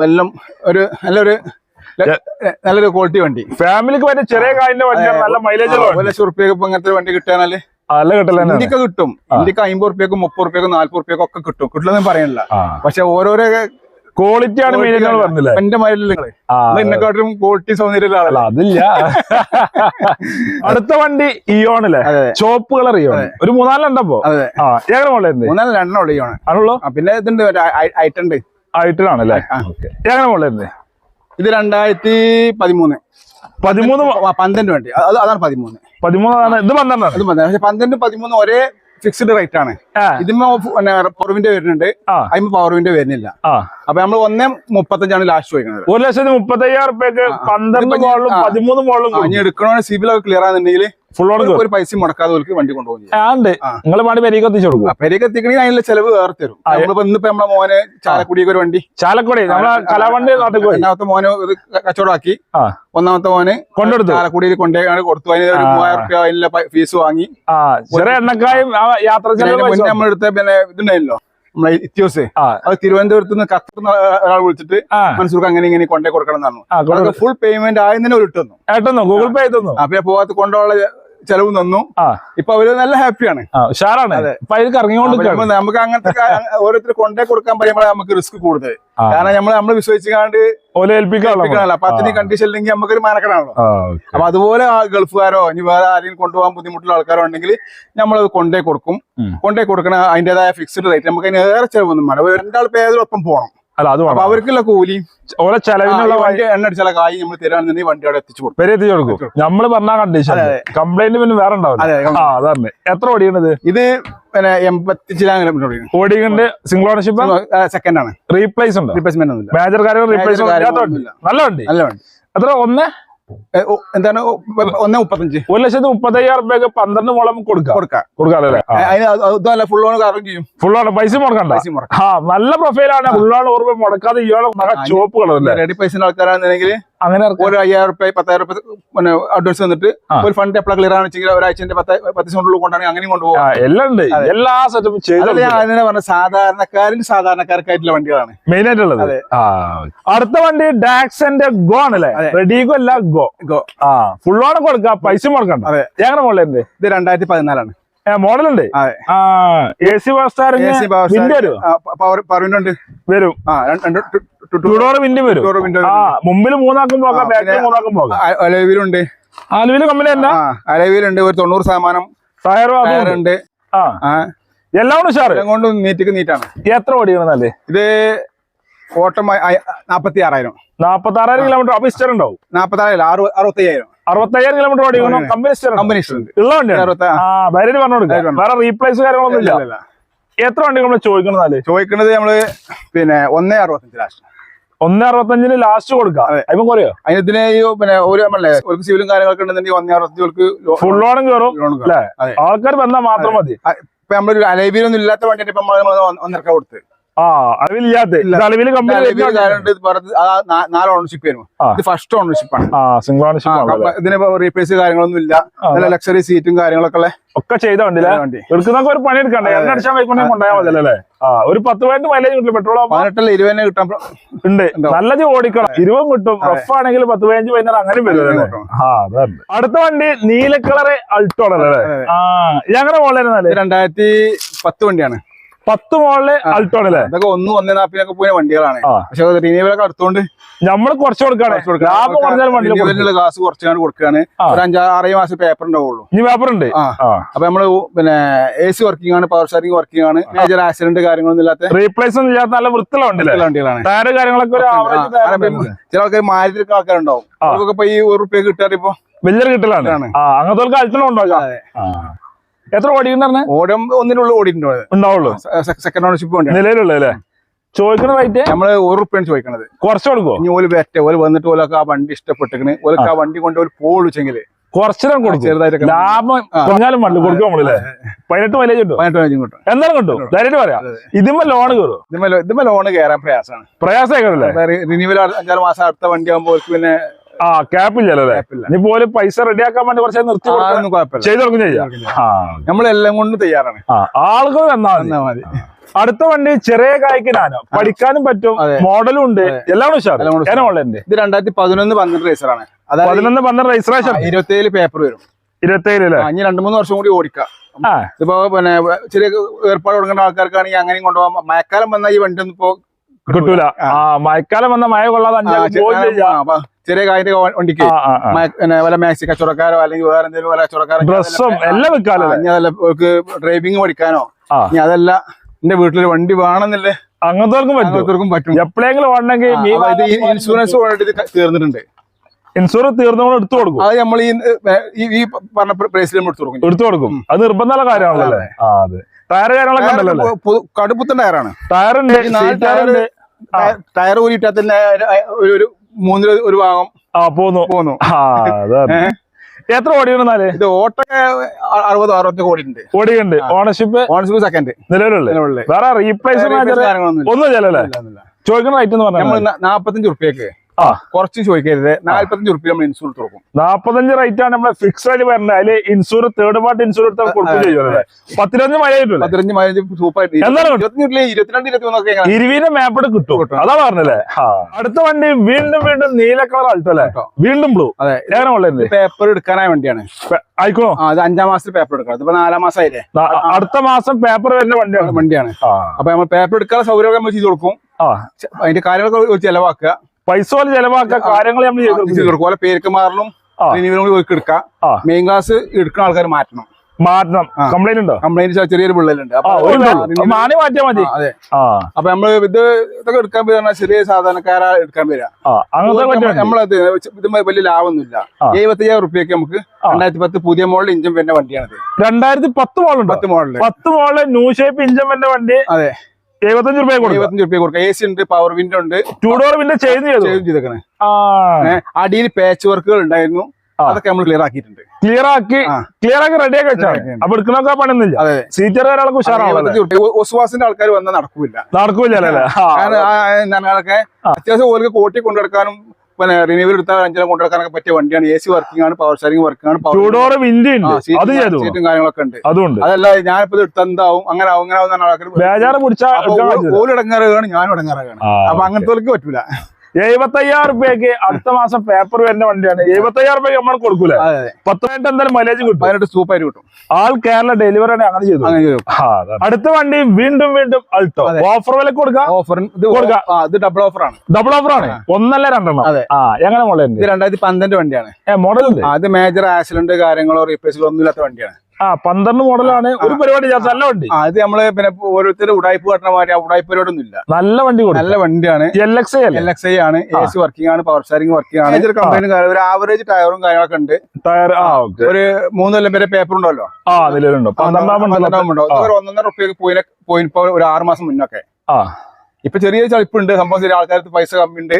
എല്ലാം ഒരു നല്ലൊരു നല്ലൊരു ക്വാളിറ്റി വണ്ടി. ഫാമിലിക്ക് പറ്റിയ ചെറിയ കാലിന്റെ വണ്ടി നല്ല മൈലേജ് ഉള്ള ഒരു ലക്ഷം റുപ്യക്ക് ഇപ്പൊ ഇങ്ങനത്തെ വണ്ടി കിട്ടാനല്ലേ നല്ല കിട്ടല തന്നെയാണ് ഇന്ത്യയ്ക്ക് കിട്ടും. ഇന്ത്യയ്ക്ക് അമ്പത് റുപ്യക്കും മുപ്പത് റുപ്യക്കും നാല്പത് റുപ്യക്കും ഒക്കെ കിട്ടും. കിട്ടില്ലെന്ന് പറയണില്ല. പക്ഷെ ഓരോരോ ക്വാളിറ്റി ആണ് മെയിൻ പറഞ്ഞില്ലേ? എന്റെ എന്നെക്കാട്ടും ക്വാളിറ്റി സൗന്ദര്യം അല്ല അതില്ല. അടുത്ത വണ്ടി ഇയോണല്ലേ. ചോപ്പ് കളർ ഇയോൺ ഒരു മൂന്നാലുണ്ടപ്പോ മോളുണ്ട് മൂന്നാൽ രണ്ടെണ്ണം ഇയോൺ ആണല്ലോ പിന്നെ ഇതുണ്ട് ഐറ്റുണ്ട് ഐറ്റൺ ആണല്ലേ? എങ്ങനെ മോളുണ്ട് ഇത് രണ്ടായിരത്തി പതിമൂന്ന്. പതിമൂന്ന് പന്ത്രണ്ട് വണ്ടി. അത് അതാണ് പതിമൂന്ന്. പതിമൂന്നാണ്. ഇത് പന്ത്രണ്ടാണ്. ഇത് പന്ത്രണ്ട്. പക്ഷെ പന്ത്രണ്ട് പതിമൂന്ന് ഒരേ ഫിക്സ്ഡ് റേറ്റ് ആണ്. ഇതിന് ഇതിന്മേ പവർവിന്റെ വരുന്നുണ്ട്. അതിന് പവർവിന്റെ വരുന്നില്ല. അപ്പൊ നമ്മൾ ഒന്നേ മുപ്പത്തഞ്ചാണ് ലാസ്റ്റ് ചോദിക്കുന്നത്. ഒരു ലക്ഷത്തി മുപ്പത്തയ്യായിരം റുപ്യക്ക് പന്ത്രണ്ട് മോളും മോളിലും. പതിമൂന്ന് മോളിലും എടുക്കണോ ഇനി ഒക്കെ സിബിലൊക്കെ ക്ലിയർ ആണെന്നുണ്ടെങ്കിൽ ഫുൾ ഓൺ ഒരു പൈസ മുടക്കാതെ ഒരു വണ്ടി കൊണ്ടുപോകും നിങ്ങൾ പാടി പെരീക്ക് എത്തിച്ചു കൊടുക്കും. പെരേക്ക് എത്തിക്കണമെങ്കിൽ അതിനുള്ള ചെലവ് വേറെ തരും നമ്മളിപ്പോ ഇന്നിപ്പോ നമ്മളെ മോനെ ചാലക്കുടിയൊക്കെ ഒരു വണ്ടി. ചാലക്കുടി നമ്മളെ കലാവണ്ടി രണ്ടാമത്തെ മോനെ ഇത് കച്ചവടമാക്കി. ഒന്നാമത്തെ മോന് കൊണ്ടെടുത്തു ചാലക്കുടിയിൽ കൊണ്ടുപോയി കൊടുത്തു. അതിന് ഒരു. മൂവായിരം റുപ്യ അതിനുള്ള ഫീസ് വാങ്ങി. ചെറിയ എണ്ണക്കായും യാത്ര ചെലവ് അതിന്റെ നമ്മളെടുത്ത പിന്നെ ഇതുണ്ടായില്ലോ. നമ്മളെ ഇത്യോസ്. അത് തിരുവനന്തപുരത്ത് നിന്ന് കത്ത് ഒരാൾ വിളിച്ചിട്ട് മനസ്സൂർക്ക് അങ്ങനെ ഇങ്ങനെ കൊണ്ടേ കൊടുക്കണം എന്നാണ്. ഫുൾ പേയ്മെന്റ് ആദ്യം തന്നെ ഒരു ഇട്ടുന്നു ഏട്ടന്നു ഗൂഗിൾ പേ ചെയ്തു അപ്പൊ പോകാത്ത കൊണ്ടുള്ള ചെലവ് തന്നു. ഇപ്പൊ അവർ നല്ല ഹാപ്പിയാണ്. ഉഷാറാണ്. ഇപ്പൊ അതിൽ ഇറങ്ങിക്കൊണ്ട് നമുക്ക് അങ്ങനത്തെ ഓരോരുത്തർ കൊണ്ടേ കൊടുക്കാൻ പറയുമ്പോൾ നമുക്ക് റിസ്ക് കൂടുതൽ കാരണം നമ്മൾ നമ്മൾ വിശ്വസിച്ചാണ്ട് കാണ്ട് ഏൽപ്പിക്കണല്ലോ അപ്പൊ അതിന് കണ്ടീഷൻ ഇല്ലെങ്കിൽ നമുക്കൊരു മാനക്കടാണല്ലോ. അപ്പൊ അതുപോലെ ആ ഗൾഫുകാരോ ഇനി വേറെ ആരെങ്കിലും കൊണ്ടുപോകാൻ ബുദ്ധിമുട്ടുള്ള ആൾക്കാരോ ഉണ്ടെങ്കിൽ നമ്മളത് കൊണ്ടേ കൊടുക്കും. കൊണ്ടേ കൊടുക്കണ അതിന്റേതായ ഫിക്സ്ഡ് റേറ്റ് നമുക്ക് അതിന് ഏറെ ചെലവൊന്നും വേണം രണ്ടാൾ പേരൊപ്പം പോകണം അല്ല അത് വേണം. അവർക്കുള്ള കൂലി. ഓരോ ചെലവിനുള്ള വണ്ടി എണ്ണ അടിച്ചാൽ കായ് നമ്മൾ തരാണെന്നുണ്ടെങ്കിൽ വണ്ടി അവിടെ എത്തിച്ചു കൊടുക്കും. പേര് എത്തിച്ചു കൊടുക്കും. നമ്മൾ പറഞ്ഞ കണ്ടീഷൻ കംപ്ലൈന്റ് പിന്നെ വേറെ ഉണ്ടാവില്ല. ആ എത്ര ഓടിയണത് ഇത് പിന്നെ എൺപത്തി ചില കിലോമീറ്റർ ഓടിയുണ്ട് സിംഗിൾ ഓണർഷിപ്പ് സെക്കൻഡ് ആണ്. റീപ്ലേസ് ഉണ്ട്? റീപ്ലേസ്മെന്റ് മേജർ കാര്യങ്ങൾ റീപ്ലേസ്. നല്ല വണ്ടി. നല്ല വണ്ടി. എത്ര ഒന്ന്? എന്താണ് ഒന്നേ മുപ്പത്തഞ്ച്. ഒരു ലക്ഷത്തി മുപ്പത്തയ്യായിരം റുപ്യക്ക് പന്ത്രണ്ട് മുളം കൊടുക്കാം. കൊടുക്കാം. അതിന് ഇതല്ല ഫുൾ ഓൺ കാരണം ചെയ്യും. ഫുൾ ആണ് പൈസ മുടക്കണ്ട. ആ നല്ല പ്രൊഫൈലാണ് ഫുള്ളാണ് ഓർമ്മ മുടക്കാതെ ഇയാളെ ചോപ്പ് കളറല്ലേ? റെഡി പൈസ ആൾക്കാരാണെന്നുണ്ടെങ്കിൽ അങ്ങനെ. ഒരു അയ്യായിരം റുപ്യ പത്തായിരം റുപ്യ പിന്നെ അഡ്വാൻസ് തന്നിട്ട്. ഒരു ഫണ്ട് എപ്പോഴാണ് ക്ലിയർ ആണെന്ന് വെച്ചെങ്കിൽ ഒരാഴ്ചന്റെ പത്ത് പത്ത് ദിവസം കൊണ്ടുള്ള കൊണ്ടാണെങ്കിൽ അങ്ങനെ കൊണ്ടുപോകും. എല്ലാം ഉണ്ട്. എല്ലാ സെറ്റപ്പും ചെയ്തു ഞാൻ അതിനെ പറഞ്ഞ സാധാരണക്കാരിൽ സാധാരണക്കാർക്കായിട്ടുള്ള വണ്ടികളാണ്. മെയിൻ ആയിട്ടുള്ളത്. അടുത്ത വണ്ടി ഡാക്സന്റെ ഗോ ആണല്ലേ. റെഡിഗോ അല്ല ഗോ ഗോ. ആ ഫുൾ ഫുള്ളോടെ കൊടുക്കാം പൈസ മുടക്കണ്ട അതെ. ഞങ്ങളുടെ മോളിലുണ്ട് ഇത് രണ്ടായിരത്തി പതിനാലാണ്. ആ A C power star window വരും. ടൂഡോർ വിൻഡ് വരും. മുമ്പിൽ മൂന്നാക്കും പോകാം ബാക്കിൽ മൂന്നാക്കും പോകാം. അലവിലുണ്ട് ആലുവിൽ കമ്പനി തന്നെ? ആ അലവിലുണ്ട് ഒരു തൊണ്ണൂറ് ശതമാനം ആ. എല്ലാം ഉഷാറ്? എല്ലാം നീറ്റക്ക് നീറ്റാണ് എത്ര ഓടിയാണെന്നല്ലേ ഇത് ഓട്ടം നാപ്പത്തി ആറായിരം നാപ്പത്തി ആറായിരം കിലോമീറ്റർ അപ്പൊ ഇസ്റ്റർ ഉണ്ടാവും നാപ്പത്തി ആറായിരം അറുപത്തി അറുപത്തയ്യായിരം. അറുപത്തയ്യായിരം കിലോമീറ്റർ. കമ്പനി ഇഷ്ടമുണ്ട് ഉള്ള വണ്ടിയാണ്? പറഞ്ഞു ധൈര്യം വേറെ റീപ്ലേസ് കാര്യങ്ങളൊന്നും ഇല്ല. എത്ര വണ്ടി നമ്മൾ ചോദിക്കണം ചോദിക്കുന്നത് നമ്മൾ പിന്നെ ഒന്നേ അറുപത്തഞ്ച് ലാസ്റ്റ് ഒന്നേ അറുപത്തഞ്ചിന് ലാസ്റ്റ് കൊടുക്കാം. അതിപ്പോ കുറയോ? അതിന് പിന്നെ ഒരു നമ്മളെ ഒരു സിവിലും കാര്യങ്ങളൊക്കെ ഉണ്ടെന്നുണ്ടെങ്കിൽ ഒന്നേ അറുപത്തഞ്ച് ഫുൾ ലോണും കയറും അല്ലേ? ആൾക്കാർ വന്നാൽ മാത്രം മതി. ഇപ്പൊ നമ്മളൊരു അലവിലൊന്നും ഇല്ലാത്ത വണ്ടിയാണ് ഇപ്പൊ നമ്മൾ ഒന്നരക്ക കൊടുത്ത്. ആ അളവില്ലാത്ത നാല് ഓണർഷിപ്പ് ആയിരുന്നു ഇത് ഫസ്റ്റ് ഓണർഷിപ്പ് ആണ്. സിംഗിൾ ഓണർഷിപ്പ് ഇതിന് റീപ്ലേസ് കാര്യങ്ങളൊന്നും ഇല്ല. നല്ല ലക്ഷറി സീറ്റും കാര്യങ്ങളൊക്കെ ഒക്കെ ചെയ്ത വണ്ടിയില്ലേ എടുക്കുന്നൊക്കെ ഒരു പണി എടുക്കണ്ടേ? മതി അല്ലേ? ആ ഒരു പത്ത് പതിനെട്ട് മൈലേജ് കിട്ടില്ല. പെട്രോൾ പതിനെട്ടല്ല ഇരുപതിനെ കിട്ടാൻ ഉണ്ട്. നല്ലത് ഓടിക്കണം. ഇരുപതും കിട്ടും. റഫ് ആണെങ്കിൽ പത്ത് പതിനഞ്ച് പതിനാറ് അങ്ങനെയും വരും അടുത്ത വണ്ടി നീല കളറ് അൾട്ടോണല്ലേ ആ ഇത് രണ്ടായിരത്തി പത്ത് വണ്ടിയാണ്. പത്ത് മോളിൽ അൾട്ടോ അല്ലേ ഇതൊക്കെ ഒന്ന് ഒന്നേ നാപ്പിനൊക്കെ പോയ വണ്ടികളാണ്. പക്ഷെ റിനീവലൊക്കെ അടുത്തോണ്ട് നമ്മൾ കുറച്ച് കൊടുക്കാണ്. ലാഭം കുറച്ചാലും വണ്ടി കുറച്ചാണ് കൊടുക്കുകയാണ് ഒരു അഞ്ചാറ് ആറ് മാസം പേപ്പർ ഉണ്ടാവുള്ളൂ. ഇനി പേപ്പർ ഉണ്ട്? അപ്പൊ നമ്മൾ പിന്നെ എ സി വർക്കിംഗ് ആണ് പവർ സ്റ്റാറിംഗ് വർക്കിംഗ് ആണ്. മേജർ ആക്സിഡന്റ് കാര്യങ്ങളൊന്നും ഇല്ലാത്ത റീപ്ലേസ് ഒന്നും ഇല്ലാത്ത നല്ല വൃത്തിയുള്ള വണ്ടികളാണ്. ടയറ് കാര്യങ്ങളൊക്കെ ചില ആൾക്കാർ മാരുതി ആൾക്കാരുണ്ടാവും. അവർക്കൊക്കെ ഇപ്പൊ ഈ ഒരു റുപ്യ കിട്ടാറിപ്പോ വലിയൊരു കിട്ടലാണ്. അങ്ങനത്തെ. എത്ര ഓടിക്കണ്ടേ ഓടും ഒന്നിനുള്ള ഓടിയിട്ടുണ്ട് ഉണ്ടാവുള്ളൂ. സെക്കൻഡ് ഓണർഷിപ്പ് നിലയിലുള്ള നിലവിലുള്ള അല്ലേ? ചോദിക്കുന്ന റേറ്റ് നമ്മൾ ഒരു റുപ്യാണ് ചോദിക്കണത്. കുറച്ച് കൊടുക്കോ ഇനി ഓൽ വെറ്റ ഓൽ വന്നിട്ട് ഓലൊക്കെ ആ വണ്ടി ഇഷ്ടപ്പെട്ടിക്കണ്. ഓലൊക്കെ ആ വണ്ടി കൊണ്ട് ഓൽ പോളിച്ചെങ്കിൽ കുറച്ചിടം കൊടുക്കും. ചെറുതായിട്ട് ലാഭം. കുറഞ്ഞാലും വണ്ടി കൊടുക്കും നമ്മളില്ലേ പതിനെട്ട് മൈലേജ് കിട്ടും പതിനെട്ട് മൈലേജ് കിട്ടും. എന്തായാലും കിട്ടും. ഡയറക്റ്റ് പറയാം. ഇതിമ്മ ലോൺ കയറും ഇതിന്മേ ലോൺ ലോണ് കയറാൻ പ്രയാസമാണ്. പ്രയാസമായില്ലേ റിന്യൂവൽ അഞ്ചാറ് മാസം അടുത്ത വണ്ടി ആകുമ്പോൾ പിന്നെ ആ ക്യാപ്പ് ഇല്ലല്ലോ അല്ലേ? കുഴപ്പമില്ല ഇനി പോലും പൈസ റെഡിയാക്കാൻ വേണ്ടി കുറച്ച് നിർത്തി ചെയ്ത് കൊടുക്കും ചെയ്യാം. നമ്മളെല്ലാം കൊണ്ട് തയ്യാറാണ്. ആളുകൾ വന്നാൽ മതി. അടുത്ത വണ്ടി ചെറിയ കായ്ക്കിനാനോ പഠിക്കാനും പറ്റും. മോഡലും ഉണ്ട്. എല്ലാം ഇത് രണ്ടായിരത്തി പതിനൊന്ന് പന്ത്രണ്ട് റേസറാണ് പതിനൊന്ന് പന്ത്രണ്ട് രജിസ്ട്രേഷൻ ഇരുപത്തേഴ് പേപ്പർ വരും. ഇരുപത്തേഴ് അല്ലേ? ഇനി രണ്ടു മൂന്ന് വർഷം കൂടി ഓടിക്കാം. ഇപ്പൊ പിന്നെ ചെറിയ ഏർപ്പാട് കൊടുക്കേണ്ട ആൾക്കാർക്കാണെങ്കിൽ അങ്ങനെയും കൊണ്ടുപോകാം. മഴക്കാലം വന്നാൽ ഈ വണ്ടി ഒന്നും ഇപ്പോ കിട്ടൂല. ആ മഴക്കാലം വന്ന മഴ കൊള്ളാതെ ചെറിയ കാര്യ വണ്ടിക്ക്. വല്ല മാക്സി കച്ചവടക്കാരോ അല്ലെങ്കിൽ വേറെ എന്തെങ്കിലും വല്ല കച്ചവടക്കാരോ ഡ്രസ്സും എല്ലാം വെക്കാലോ അവർക്ക് ഡ്രൈവിംഗ് പഠിക്കാനോ. ഇനി അതല്ല എന്റെ വീട്ടിലൊരു വണ്ടി വേണമെന്നില്ലേ? അങ്ങനത്തെ പറ്റും. പറ്റും. എപ്പോഴെങ്കിലും വേണമെങ്കിൽ ഇൻഷുറൻസ് വേണ്ടിട്ട് തീർന്നിട്ടുണ്ട്. ഇൻഷുറൻസ് തീർന്നോണ്ട് എടുത്തു കൊടുക്കും. അത് നമ്മൾ ഈ പറഞ്ഞ പ്രൈസിൽ നമ്മൾ എടുത്തു കൊടുക്കും. എടുത്തു കൊടുക്കും. അത് നിർബന്ധമുള്ള കാര്യമാണല്ലേ അതെ. ടയർ കാര്യങ്ങളൊക്കെ ഉണ്ടല്ലോ ടയറാണ് നാല് ടയർ ഊരിട്ടാൽ ഒരു- മൂന്നിൽ ഒരു ഭാഗം ആ പോന്നു. പോന്നു. എത്ര ഓടിയുണ്ടെന്നാൽ ഇത് ഓട്ടൊക്കെ അറുപത് അറുപത് അറുപത്തി ഉണ്ട് ഓടിയുണ്ട് ഓണർഷിപ്പ് ഓണർഷിപ്പ് സെക്കൻഡ് നിലവിലുള്ള വേറെ റീപ്ലേസ് ഒന്നും ചോദിക്കുന്ന റേറ്റ് എന്ന് പറഞ്ഞാൽ നാപ്പത്തഞ്ച് റുപ്യക്ക് കുറച്ച് ചോദിക്കരുത്. നാല്പത്തഞ്ച് റുപ്യ നമ്മൾ ഇൻഷൂർ കൊടുക്കും. നാപ്പത്തഞ്ച് റേറ്റ് ആണ് നമ്മളെ ഫിക്സ് ആയിട്ട് വരേണ്ടത് അതിൽ ഇൻഷൂർ തേർഡ് പാർട്ടി ഇൻഷൂർ എടുത്താൽ കൊടുക്കും ചെയ്യുമല്ലേ പത്തിരഞ്ച് മഴ പതിനഞ്ച് പതിനഞ്ച് സൂപ്പർ ഇരുപത്തിരണ്ട് ഇരുപത്തിമൂന്നൊക്കെ ഇരുവിന്റെ മാപ്പ് കിട്ടും. അതാ പറഞ്ഞല്ലേ. അടുത്ത വണ്ടി വീണ്ടും വീണ്ടും നീല കളർ ആൾട്ടോ അല്ലേ? വീണ്ടും ബ്ലൂ അതെ. ഉള്ളത് പേപ്പർ എടുക്കാനായ വണ്ടിയാണ്. ആയിക്കോ? ആ അത് അഞ്ചാം മാസത്തിൽ പേപ്പർ എടുക്കണം. ഇതിപ്പോ നാലാം മാസമായില്ലേ അടുത്ത മാസം പേപ്പർ വരുന്ന വണ്ടിയാണ്. വണ്ടിയാണ്. അപ്പൊ നമ്മൾ പേപ്പർ എടുക്കാനുള്ള സൗകര്യം നമ്മൾ ചെയ്ത് കൊടുക്കും. അതിന്റെ കാര്യങ്ങളൊക്കെ ചെലവാക്കുക. പൈസ പോലെ ചെലവാക്കുക കാര്യങ്ങൾ നമ്മൾ. കൊടുക്കും. ഓലെ പേർക്ക് മാറണം എടുക്കാം. മെയിൻ ക്ലാസ് എടുക്കുന്ന ആൾക്കാർ മാറ്റണം. മാറ്റണം. കംപ്ലൈന്റ് ഉണ്ടോ? കംപ്ലൈന്റ് ചെറിയൊരു മാണി മാറ്റിയാ മതി. അതെ. അപ്പൊ നമ്മൾ ഇത് ഇതൊക്കെ എടുക്കാൻ പറ്റുന്ന ചെറിയ സാധാരണക്കാരാ എടുക്കാൻ വരിക. നമ്മളത് ഇത് വലിയ ലാഭമൊന്നുമില്ല. എഴുപത്തയ്യായിരം റുപ്യൊക്കെ നമുക്ക്. രണ്ടായിരത്തി പത്ത് പുതിയ മോഡൽ ഇഞ്ചൻ വരുന്ന വണ്ടിയാണത്. രണ്ടായിരത്തി പത്ത് മോഡൽ പത്ത് മോഡൽ പത്ത് മോഡൽ ന്യൂ ഷേപ്പ് ഇഞ്ചൻ വരുന്ന വണ്ടി. അതെ. എഴുപത്തഞ്ച് രൂപ എഴുപത്തഞ്ച് രൂപ കൊടുക്കാം എ സി ഉണ്ട് പവർ വിൻഡോ ഉണ്ട്. ടൂ ഡോർ വിൻഡോ ചേഞ്ച് ചെയ്തു. ചേഞ്ച് ചെയ്തേക്കണേ. അടിയിൽ പാച്ച് വർക്കുകൾ ഉണ്ടായിരുന്നു. അതൊക്കെ നമ്മൾ ക്ലിയർ ആക്കിയിട്ടുണ്ട്. ക്ലിയർ ആക്കി ക്ലിയർ ആക്കി റെഡി ആക്കി വെച്ചാണ് ആക്കിയിട്ടുണ്ട്. അപ്പൊ എടുക്കുന്ന പണിയൊന്നുമില്ല. അതെ സീറ്റർ ഒരാൾക്ക് ഒസുവാസിന്റെ ആൾക്കാർ വന്നാൽ നടക്കൂല. ആ. അത്യാവശ്യം ഓർക്ക് കോട്ടി കൊണ്ടുനടക്കാനും പിന്നെ റിന്യൂവൽ എടുത്താൽ അഞ്ചിനെ കൊണ്ടുനടക്കാനൊക്കെ പറ്റിയ വണ്ടിയാണ്. എ സി വർക്കിംഗ് ആണ് പവർ സ്റ്റാരിംഗ് വർക്കിംഗ് ആണ് സീറ്റും കാര്യങ്ങളൊക്കെ ഉണ്ട്. അതുണ്ട്. അതല്ല ഞാനിപ്പോ ഇത് എടുത്ത എന്താവും? അങ്ങനെ ആവും ഇങ്ങനെ ആവും എന്നാണ് ആൾക്കാർ ബേജാറ് പിടിച്ചാ എടുക്കാൻ പറ്റില്ല. ഓൽ ഇടങ്ങാറാണ് ഞാനും ഇടങ്ങാറുകയാണ് അപ്പൊ അങ്ങനത്തെ പറ്റൂല. എഴുപത്തി അയ്യായിരം റുപ്യക്ക് അടുത്ത മാസം പേപ്പർ വരുന്ന വണ്ടിയാണ്. എഴുപത്തി അയ്യായിരം റുപ്യക്ക് നമ്മൾ കൊടുക്കൂല? പത്ത് മിനിറ്റ് എന്തായാലും മൈലേജ് കിട്ടും. പതിനെട്ട് സൂപ്പായിട്ട് കിട്ടും. ആൾ കേരള ഡെലിവറി ആണ് അങ്ങനെ ചെയ്തു? അടുത്ത വണ്ടി വീണ്ടും വീണ്ടും അൾട്ടോ. ഓഫർ വില കൊടുക്കാം? ഓഫർ ഇത് ഡബിൾ ഓഫർ ആണ്. ഡബിൾ ഓഫർ ആണ്? ഒന്നല്ല രണ്ടെണ്ണം. ആ എങ്ങനെ ഇത് രണ്ടായിരത്തി പന്ത്രണ്ട് വണ്ടിയാണ്. മോഡൽ അത് മേജർ ആക്സിഡന്റ് കാര്യങ്ങളോ റീപ്ലേസുകളോ ഒന്നും ഇല്ലാത്ത വണ്ടിയാണ്. ആ പന്ത്രണ്ട് മോഡലാണ്. ഒരു പരിപാടി നല്ല വണ്ടി. അത് നമ്മൾ പിന്നെ ഓരോരുത്തർ ഉടായ്പ കാട്ടണ മാതിരി ആ ഉടായ്പ പരിപാടിയൊന്നും ഇല്ല നല്ല വണ്ടി നല്ല വണ്ടിയാണ്. L X I L X I ആണ്. എ സി വർക്കിംഗ് ആണ് പവർ സ്റ്റാരിംഗ് വർക്കിംഗ് ആണ്. ഇതൊരു കമ്പനി ഒരു ആവറേജ് ടയറും കാര്യങ്ങളൊക്കെ ഉണ്ട്. ടയർ ആ ഓക്കെ ഒരു മൂന്ന് കൊല്ലം വരെ പേപ്പർ ഉണ്ടല്ലോ. ആ നിലവിലുണ്ടോ പന്ത്രണ്ടാം പന്ത്രണ്ടാം ഉണ്ടോ ഒരു ഒന്നൊന്നര റുപ്യ പോയി പോയി ഒരു ആറ് മാസം മുന്നൊക്കെ. ആ. ഇപ്പൊ ചെറിയ ചളിപ്പുണ്ട്. സംഭവം ശരി ആൾക്കാർക്ക് പൈസ കമ്മിയുണ്ട്.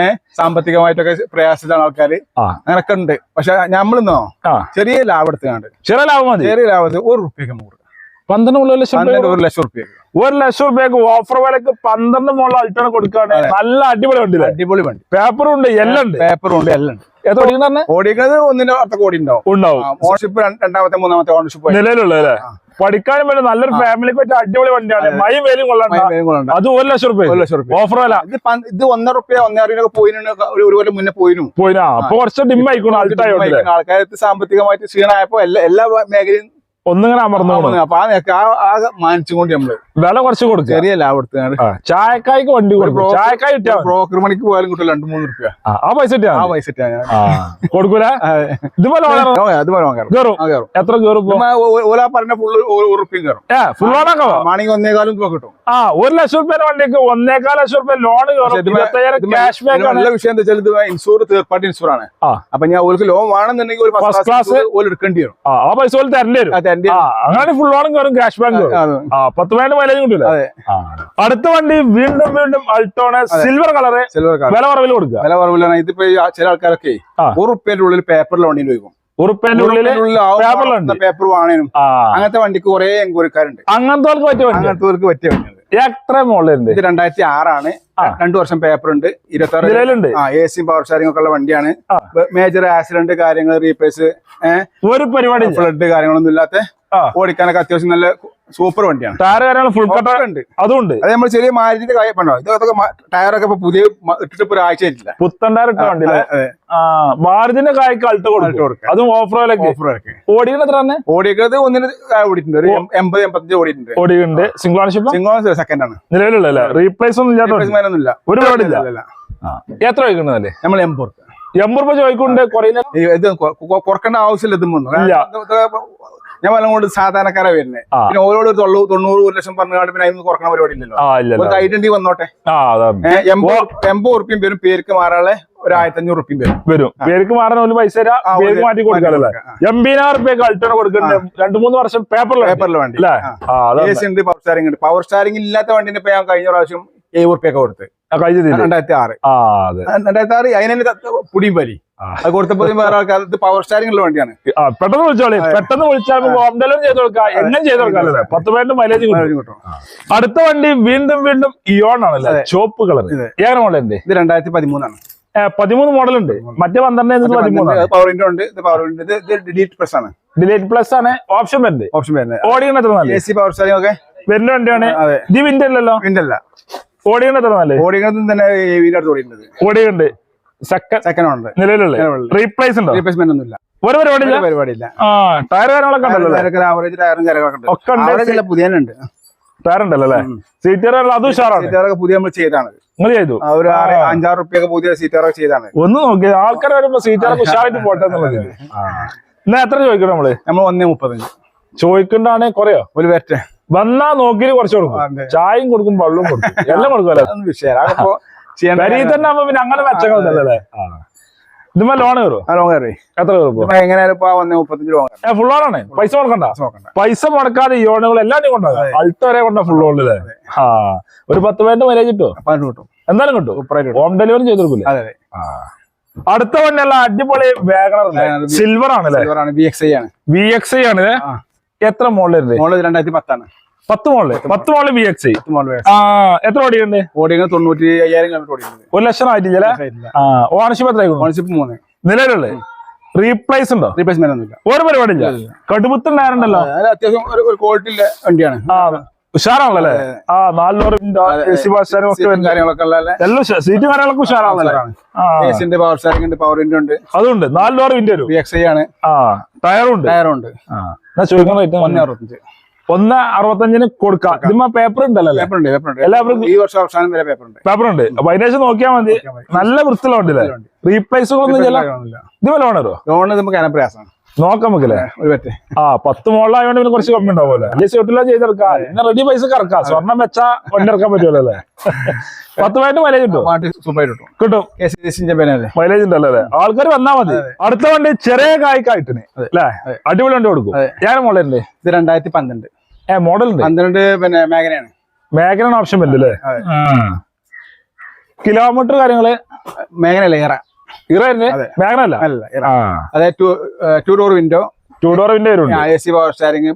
ഏഹ് സാമ്പത്തികമായിട്ടൊക്കെ പ്രയാസിച്ചാണ് ആൾക്കാർ അങ്ങനൊക്കെ ഉണ്ട്. പക്ഷെ നമ്മളിന്നോ ചെറിയ ലാഭം എടുത്തുകൊണ്ട് ചെറിയ ലാഭം ചെറിയ ലാഭത്തിൽ ഒരു റുപ്യക്ക് നൂറ്. പന്ത്രണ്ട് മുകളിൽ ലക്ഷം രൂപ ഒരു ലക്ഷം ഒരു ഓഫർ വിലക്ക് പന്ത്രണ്ട് മുകളിൽ അൾട്ടാണ് കൊടുക്കാണ്. നല്ല അടിപൊളി വണ്ടി അടിപൊളി വണ്ടി. പേപ്പറും ഉണ്ട് എല്ലാം ഉണ്ട്. പേപ്പറും ഉണ്ട് എല്ലാം ഉണ്ട്? ഓടിക്കുന്നത് ഒന്നിന്റെ അടുത്ത കോടി ഉണ്ടാവും. ഉണ്ടാവും ഓണർഷിപ്പ് രണ്ടാമത്തെ മൂന്നാമത്തെ ഓണർഷിപ്പ് നിലവിലുള്ള അല്ലേ? പഠിക്കാനും വേണ്ടി നല്ലൊരു ഫാമിലിക്ക് പറ്റിയ അടിപൊളി വണ്ടിയാണ്. മൈ വേലും കൊള്ളാം അത് ഒരു ലക്ഷം രൂപ ഒരു ലക്ഷം രൂപ ഓഫർ അല്ല ഇത് ഒന്നര റുപ്യ ഒന്നരനൊക്കെ പോയിന് ഒരു ഒരു കൊല്ലം മുന്നേ പോയിനും. പോയിനാ? അപ്പൊ കുറച്ച് ഡിം ആൾക്കാർ സാമ്പത്തികമായിട്ട് ക്ഷീണമായപ്പോ എല്ലാ എല്ലാ മേഖലയും ഒന്നിങ്ങനെ അമർന്നു. അപ്പൊ ആ ആ മാനിച്ചുകൊണ്ട് നമ്മൾ വില കുറച്ച് കൊടുക്കുക. ചെറിയ ലാഭം എടുത്തുകൊണ്ട് ആ, ചായക്കായ്ക്ക് വണ്ടി കൊടുക്കും. ചായക്കായ മതി. ബ്രോക്കർ മണിക്ക് പോയാലും കിട്ടും രണ്ടു മൂന്ന് റുപ്യ. ആ, പൈസ ആ പൈസ ഇട്ടാ കൊടുക്കൂല. ഇതുപോലെ കയറും. എത്ര? ഓല പറഞ്ഞ ഫുള്ള് ഉറുപ്പിയും കയറും. ഫുൾ ഓണാക്കോ മാണെങ്കിൽ ഒന്നേകാലും രൂപ കിട്ടും. ആ ഒരു ലക്ഷം റുപ്യ വണ്ടിക്ക് ഒന്നേകാൽ ലക്ഷം റുപ്യ ലോൺ കയറും. ക്യാഷ് ബാക്ക് നല്ല വിഷയം എന്താ വെച്ചാൽ ഇത് ഇൻഷൂർ തേർഡ് പാർട്ടി ഇൻഷൂർ ആണ്. അപ്പൊ ഞാൻ ഓൾക്ക് ലോൺ വേണമെന്നുണ്ടെങ്കിൽ ഒരു ഫസ്റ്റ് ക്ലാസ് ഓൽ എടുക്കേണ്ടി വരും. ആ പൈസ പോലെ തരേണ്ടി വരും. അങ്ങനെ ഫുൾ ഓണം കയറും ക്യാഷ് ബാങ്ക് ആ പത്ത് പതിനെട്ട് മൈലേജ് കിട്ടില്ല അടുത്ത വണ്ടി വീണ്ടും വീണ്ടും അൾട്ടോണ് സിൽവർ കളറ് സിൽവർ കളർ വില കുറവിൽ കൊടുക്കുക. വില കുറവിൽ ഇതിപ്പോ ചില ആൾക്കാരൊക്കെ ഉറുപ്പേന്റെ ഒരു ഉള്ളിൽ പേപ്പറിൽ വണ്ടി ചോദിക്കും ഉറുപ്പേന്റെ ഉള്ളിൽ പേപ്പറിലുണ്ട്. പേപ്പർ വാണേനും അങ്ങനത്തെ വണ്ടിക്ക് കുറെ എൻക്വയറിക്കാരുണ്ട്. അങ്ങനത്തെ പറ്റിയ വണ്ടി. അങ്ങനത്തെ പറ്റിയ വണ്ടി എത്ര മോളിലുണ്ട്? ഇത് രണ്ടായിരത്തി ആറാണ്. രണ്ടു വർഷം പേപ്പർ ഉണ്ട്. ഇരുപത്തി ആ എ സിയും പവർ ഷെയറിംഗ് ഒക്കെ ഉള്ള വണ്ടിയാണ്. മേജർ ആക്സിഡന്റ് കാര്യങ്ങൾ റീപ്ലേസ് ഒരു പരിപാടി ഫ്ലഡ് കാര്യങ്ങളൊന്നും ഇല്ലാത്ത. ഓടിക്കാനൊക്കെ അത്യാവശ്യം നല്ല സൂപ്പർ വണ്ടിയാണ്. ടയർ ഫുൾ ഉണ്ട്. അതുണ്ട് അത് നമ്മൾ ചെറിയ മാരുതിന്റെ കാര്യപ്പെട്ടോ ഇതൊക്കെ ടയറൊക്കെ ഇപ്പൊ പുതിയ ഇട്ടിട്ട് ഒരു ഒരാഴ്ച ആയിട്ടില്ല. പുത്തൻ ടയർ ഇട്ട വണ്ടി മാരുതിന്റെ കായ്ക്ക് അൾട്ട് കൊടുക്കും. അതും ഓഫ് വിലക്ക് ഓഫ് ഇറക്കി ഓടിയത് എത്ര തന്നെ ഓടിക്കുന്നത് ഒന്നിന് ഓടിയിട്ടുണ്ട്. ഒരു എൺപത് എൺപത്തഞ്ച് ഓടിയിട്ടുണ്ട്. ഓടിയുണ്ട് സിംഗിൾ ഓണർഷിപ്പ് സിംഗോ സെക്കൻഡ് ആണ്. നിലവിലുള്ള റീപ്ലേസ് ഒന്നും ഇല്ലാത്ത വണ്ടി. ഒരുപാടില്ല. എത്ര ചോദിക്കുന്നതല്ലേ? നമ്മൾ എംപോർട്ട് എൺപത് രൂപ ചോദിക്കുന്നുണ്ട് കുറയില്ല ഇത് കുറക്കേണ്ട ആവശ്യമില്ല ഞാൻ വല്ലതും കൊണ്ട് സാധാരണക്കാരെ വരുന്നത് പിന്നെ ഓരോട് തൊള്ളു തൊണ്ണൂറ് ഒരു ലക്ഷം പറഞ്ഞാണ്ട് പിന്നെ അതിന് കുറക്കണ പരിപാടി ഇല്ലല്ലോ ഐഡന്റിറ്റി വന്നോട്ടെ. എൺപത് ഉറുപ്പ്യം വരും. പേർക്ക് മാറാളെ ഒരു ആയിരത്തി അഞ്ഞൂറ് ഉറുപ്പ്യം വരും. വരും. പേർക്ക് മാറാൻ ഒരു പൈസ പേർക്ക് മാറ്റി കൊടുക്കാറല്ലേ. എൺപതിനായിരം റുപ്യക്ക് അൾട്ടോണ് കൊടുക്കുന്നുണ്ട്. രണ്ടു മൂന്ന് വർഷം പേപ്പറിൽ പേപ്പറിൽ വേണ്ടി. പവർ സ്റ്റാരിംഗ് ഉണ്ട്. പവർ സ്റ്റാരിംഗ് ഇല്ലാത്ത വണ്ടിന് ഇപ്പൊ ഞാൻ കഴിഞ്ഞ പ്രാവശ്യം ഏഴ് ഉറുപ്പ്യൊക്കെ കൊടുത്ത്. ആ, കഴിഞ്ഞ രണ്ടായിരത്തി ആറ് രണ്ടായിരത്തി ആറ് അതിനെ പുടിയും പലി. അത് കൊടുത്തപ്പോ വേറെ ആൾക്കാർ പവർ സ്റ്റാരിംഗ് വണ്ടിയാണ്. പെട്ടെന്ന് വിളിച്ചോളി. പെട്ടെന്ന് വിളിച്ചാൽ ഹോം ഡെലിവറി ചെയ്ത് കൊടുക്കാം. എങ്ങനെ ചെയ്ത് കൊടുക്കാം പത്ത് പേരുടെ മൈലേജ് കിട്ടും. അടുത്ത വണ്ടി വീണ്ടും വീണ്ടും ഇയോൺ ആണല്ലേ ചോപ്പ് കളർ ഏറെ മോഡൽ മോഡലുണ്ട് ഇത് രണ്ടായിരത്തി പതിമൂന്നാണ് പതിമൂന്ന് മോഡൽ ഉണ്ട്. മറ്റേ പന്ത്രണ്ട് പവർ വിൻഡോ ഉണ്ട്. ഇത് പവർ വിൻഡോ ഇത് ഇത് ഡിലീറ്റ് പ്ലസ് ആണ്. ഡിലേറ്റ് പ്ലസ് ആണ്. ഓപ്ഷൻ വരുന്നത് ഓപ്ഷൻ വരുന്നത് ഓടിക്കണ എത്ര എ സി പവർ സ്റ്റാരിംഗ് ഒക്കെ വരുന്ന വണ്ടിയാണ്. ഇത് വിൻഡ് അല്ലല്ലോ വിൻഡോ അല്ല ഓടിക്കണ എത്ര നല്ല തന്നെ ഓടിയുണ്ട് സെക്കൻഡ് ഉണ്ട് നിലവിലുള്ള നിലവിലുള്ള. റീപ്ലേസ് ഉണ്ടോ? റീപ്ലേസ്മെന്റ് ഒന്നുമില്ല. ഒരു പരിപാടി പരിപാടിയില്ല. ആ ടയർ കാര്യങ്ങളൊക്കെ ഉണ്ടല്ലോ ആവറേജ് ടയറും കാര്യങ്ങളൊക്കെ ഉണ്ട്. പുതിയ ഉണ്ട്. ടയർ ഉണ്ടല്ലോ അല്ലേ? സീറ്റർ അതും ഉഷാറാണ്. സീറ്റുകാരൊക്കെ പുതിയ നമ്മൾ ചെയ്താണ് നിങ്ങൾ ചെയ്തു? ഒരു ആറ് അഞ്ചാറ് റുപ്യൊക്കെ പുതിയ സീറ്റുകാരൊക്കെ ചെയ്താണ് ഒന്ന് നോക്കി ആൾക്കാർ വരുമ്പോ സീറ്ററൊക്കെ ഉഷാറായിട്ട് പോട്ടെ എന്നുള്ളത്. എന്നാ എത്ര ചോദിക്കണം നമ്മൾ? നമ്മൾ ഒന്നേ മുപ്പത്തഞ്ച് ചോദിക്കണ്ടാണ് കുറയോ? ഒരു വെറ്റ വന്നാ നോക്കി കുറച്ച് കൊടുക്കും. ചായയും കൊടുക്കും വെള്ളവും കൊടുക്കും. എല്ലാം കൊടുക്കുമല്ലോ അതൊന്നും വിഷയം അതൊക്കെ ചെയ്യേണ്ട പെരീ തന്നെ ആവുമ്പോ പിന്നെ അങ്ങനെ മെച്ചങ്ങളല്ലേ ഇതുമ്പോ ലോൺ കയറും? എത്ര എങ്ങനെയാലും ഫുൾ ഓണാണ് പൈസ കൊടുക്കണ്ട നോക്കണ്ട പൈസ മുടക്കാതെ ഇയോണുകൾ എല്ലാം കൊണ്ടുപോകാം അൾട്ടോ വരെ കൊണ്ട ഫുൾ ഓണില്ലേ ആ. ഒരു പത്ത് പേരുടെ മൈലേജ് കിട്ടും കിട്ടും. എന്തായാലും കിട്ടും. ഹോം ഡെലിവറി ചെയ്ത് കൊടുക്കില്ല അടുത്ത വണ്ടിയുള്ള അടിപൊളി വേഗണർ. സിൽവർ ആണ് അല്ലേ ബി എക്സ് ഐ ആണ്. വി എക്സ് ഐ ആണ്. എത്ര മോളിലുണ്ട് മോൾ രണ്ടായിരത്തി പത്താണ് പത്ത് മോളിൽ പത്ത് മോളിൽ ബി എക്സ് എത്ര ഓടിയുണ്ട് ഓടി തൊണ്ണൂറ്റി അയ്യായിരം കിലോമീറ്റർ ഒരു ലക്ഷം ആയിട്ടില്ല ഓണർഷിപ്പ് എത്ര ഓണർഷിപ്പ് മൂന്ന്. നിലവിലുള്ളത് റീപ്ലേസ് ഉണ്ടോ? റീപ്ലേസ്മെന്റ് ഒന്നുമില്ല. ഒരു പരിപാടി ഇല്ല കടുപ്പത്തുണ്ടായിരുന്നല്ലോ അത് അത്യാവശ്യം ഒരു- ഒരു ക്വാളിറ്റി ഇല്ല വണ്ടിയാണ്. ആ ഉഷാറാണല്ലേ? ആ വരുന്നത് കാര്യങ്ങളൊക്കെ എല്ലാം സീറ്റ് കാര്യങ്ങളൊക്കെ ഉഷാറാണല്ലേ? പവർ സ്റ്റാരിംഗ് ഉണ്ട് പവർ വിൻഡോ ഉണ്ട്. അതുണ്ട്. നാല് വിൻഡോ വരും എക്സ് ഐ ആണ്. ആ ടയറും ഉണ്ട് ടയറും ഉണ്ട് ആ. എന്നാ ചോദിക്കാൻ റേറ്റ് ഒന്ന് അറുപത്തഞ്ച് ഒന്ന് അറുപത്തഞ്ചിന് കൊടുക്കാം. ഇതിമ്മ പേപ്പർ ഉണ്ടല്ലോ? പേപ്പർ ഉണ്ട് പേപ്പർ ഉണ്ട്. എല്ലാവർക്കും ഈ വർഷം അവസാനം വരെ പേപ്പർ ഉണ്ട്. പേപ്പർ ഉണ്ട്. അപ്പൊ നോക്കിയാൽ മതി. നല്ല വൃത്തിയുള്ള വണ്ടിയില്ലേ? റീപ്ലേസുകളൊന്നും ഇത് ലോൺ വേണോ ലോണ് നമുക്ക് അതിനെ പ്രയാസമാണ്. നോക്കാം നമുക്കല്ലേ? ഒരു പറ്റേ ആ പത്ത് മോളായോണ്ട് പിന്നെ കുറച്ച് കമ്മി ഉണ്ടാവുമല്ലോ. അല്ലെങ്കിൽ ചോട്ടില്ല ചെയ്തെടുക്കാം. പിന്നെ റെഡി പൈസ കറക്കാം സ്വർണം വെച്ചാ വണ്ടി ഇറക്കാൻ പറ്റുമല്ലോ അല്ലേ? പത്ത് പോയിട്ട് മൈലേജ് കിട്ടും. കിട്ടും മൈലേജ് ഉണ്ടല്ലോ അല്ലേ? ആൾക്കാർ വന്നാ മതി. അടുത്ത വണ്ടി ചെറിയ കായ്ക്കായിട്ടിന്. അല്ലേ? അടിപൊളി വണ്ടി കൊടുക്കും. ഞാൻ മോഡലുണ്ട് ഇത് രണ്ടായിരത്തി പന്ത്രണ്ട് ഏ മോഡൽ ഉണ്ട് പന്ത്രണ്ട് പിന്നെ മേഖലയാണ്. മേഖല ഓപ്ഷൻ വരില്ല കിലോമീറ്റർ കാര്യങ്ങൾ? മേഖല ഇറന്നെ അതെ. Two door window two door window വരുന്നുണ്ട്. A C power steering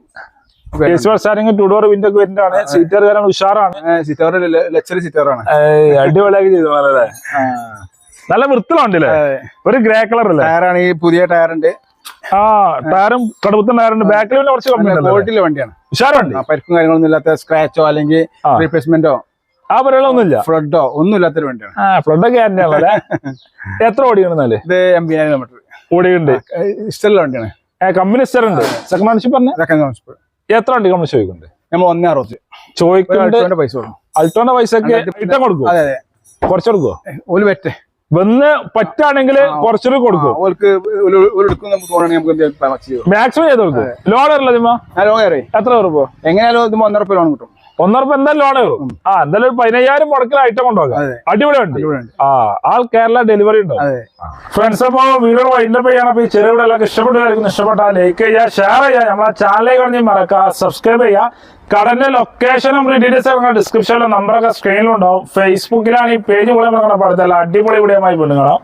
steering two door window ഒക്കെ വരുന്നതാണ്. സീറ്റർ കാര്യങ്ങൾ ഉഷാറാണ്. സിറ്റോർ ലക്ഷറി സിറ്റോറാണ് അടിപൊളിയാക്കി ചെയ്തു നല്ല വൃത്തിലുണ്ടല്ലേ ഒരു ഗ്രേ കളർ അല്ലേ? ടയറാണ് ഈ പുതിയ ടയർ ഉണ്ട് ആ ടയറും കടുപ്പത്തും ടയറുണ്ട്. ബാക്കിൽ കുറച്ച് കമ്പനി ക്വാളിറ്റിയിലെ വണ്ടിയാണ്. ഉഷാറുണ്ട് പരിക്കും കാര്യങ്ങളൊന്നും ഇല്ലാത്ത സ്ക്രാച്ചോ അല്ലെങ്കിൽ റീപ്ലേസ്മെന്റോ ആ പരിപാടിയൊന്നുമില്ല ഫ്ലഡോ ഒന്നുമില്ലാത്തതിന് വേണ്ടിയാണ്. ആ ഫ്ലഡ് ഒക്കെ ആണല്ലേ എത്ര ഓടിക്കണെന്നാൽ ഇത് എൺപതിനായിരം കിലോമീറ്റർ ഓടിയുണ്ട് ഇഷ്ടമുള്ള വണ്ടിയാണ്. കമ്പനി സ്റ്റർ ഉണ്ട് സെക്കൻഡ് പറഞ്ഞ. എത്ര വണ്ടി കമ്പനി ചോദിക്കുന്നുണ്ട്? നമ്മൾ ഒന്നേ അറുപത്. ചോദിക്കുന്നുണ്ട് പൈസ കൊടുക്കും. അൾട്ടോന്റെ പൈസ ഐറ്റം കൊടുക്കും അതെ അതെ. കുറച്ച് കൊടുക്കുവോ? ഒരു പറ്റേ. വന്ന് പറ്റാണെങ്കിൽ കുറച്ചൊരു കൊടുക്കും. മാക്സിമം ചെയ്ത് കൊടുക്കും. ലോൺ അറിയില്ല എത്ര രൂപ എങ്ങനെയാലും ഒന്നര രൂപ ലോൺ കിട്ടും. ഒന്നര രൂപ എന്തായാലും ആണ്. ആ എന്തായാലും ഒരു പതിനയ്യായിരം മുടക്കിൽ ഐറ്റം കൊണ്ടുപോകാം. അതെ. അടിപൊളി ഉണ്ട് അടിപൊളിയുണ്ട്. ആ ആൾ കേരള ഡെലിവറി ഉണ്ടോ. ഫ്രണ്ട്സ് അപ്പോ വീഡിയോ വൈൻഡപ്പ് ചെയ്യണം. അപ്പൊ ഈ ചെറിയ വീഡിയോ ഇഷ്ടപ്പെട്ടായിരിക്കും ഇഷ്ടപ്പെട്ടാൽ ലൈക്ക് ചെയ്യുക ഷെയർ ചെയ്യുക. നമ്മളെ ചാനലിലേക്ക് വേണമെങ്കിൽ മറക്കുക സബ്സ്ക്രൈബ് ചെയ്യുക. കടന്റെ ലൊക്കേഷനും ഡീറ്റെയിൽസ് ഡിസ്ക്രിപ്ഷനിലും നമ്പറൊക്കെ സ്ക്രീനിലുണ്ടാവും ഫേസ്ബുക്കിലാണ് ഈ പേജ് പോലെ കാണപ്പെടുത്തല്ല അടിപൊളി വീഡിയോ ആയി പെണ്ണുങ്ങളാം